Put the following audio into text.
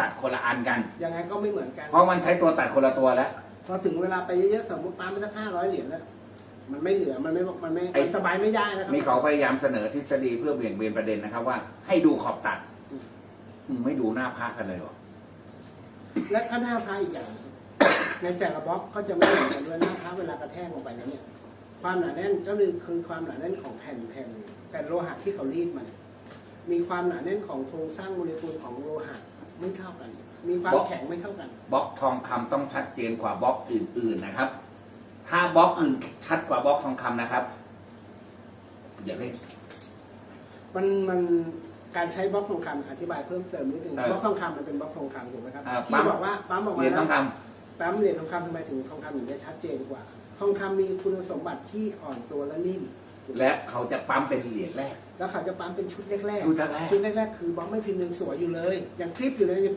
ตัดคนละอันกัน ยังไงก็ไม่เหมือนกัน เพราะมันใช้ตัวตัดคนละตัวแล้ว พอถึงเวลาไปเยอะๆสมมติปั๊มไปสักห้าร้อยเหรียญแล้ว มันไม่เหลือ มันไม่ มันไม่ไอ้ มันสบายไม่ได้นะครับมีเขาพยายามเสนอทฤษฎีเพื่อเบี่ยงเบนประเด็นนะครับ ว่าให้ดูขอบตัดอืมไม่ดูหน้าพระกันเลยเหรอและข้างหน้าพระอีกอย่าง ในแต่ละบล็อกก็จะไม่เหมือนกันด้วยหน้าพระเวลากระแทกลงไปแล้วเนี่ย ความหนาแน่นก็คือคือความหนาแน่นของแผ่นแผ่นแผ่นโลหะที่เขารีดมัน มีความหนาแน่นของโครงสร้างโมเลกุลของโลหะ ไม่เท่ากัน มีความแข็งไม่เท่ากัน บล็อกทองคำต้องชัดเจนกว่าบล็อกอื่นๆนะครับ ถ้าบล็อกอื่นชัดกว่าบล็อกทองคำนะครับ อย่าเล่น มันมันการใช้บล็อกทองคำอธิบายเพิ่มเติมนิดนึงเออบล็อกทองคำมันเป็นบล็อกทองคำถูกไหมครับอ่าที่ปั๊ม บอกว่าปั๊มบอกเหว่ารียญทองคปั๊มเหรียญทองคำทำไมถึงทองคำถึงได้ชัดเจนกว่า ทองคำมีคุณสมบัติที่อ่อนตัวและนิ่มำ และเขาจะปั๊มเป็นเหรียญแรก แล้วเขาจะปั๊มเป็นชุดแรกๆชุดแรกๆ ชุดแรกๆคือบล็อกไม่พิมพ์ยังสวยอยู่เลยยังคลิปอยู่เลยยังเปิด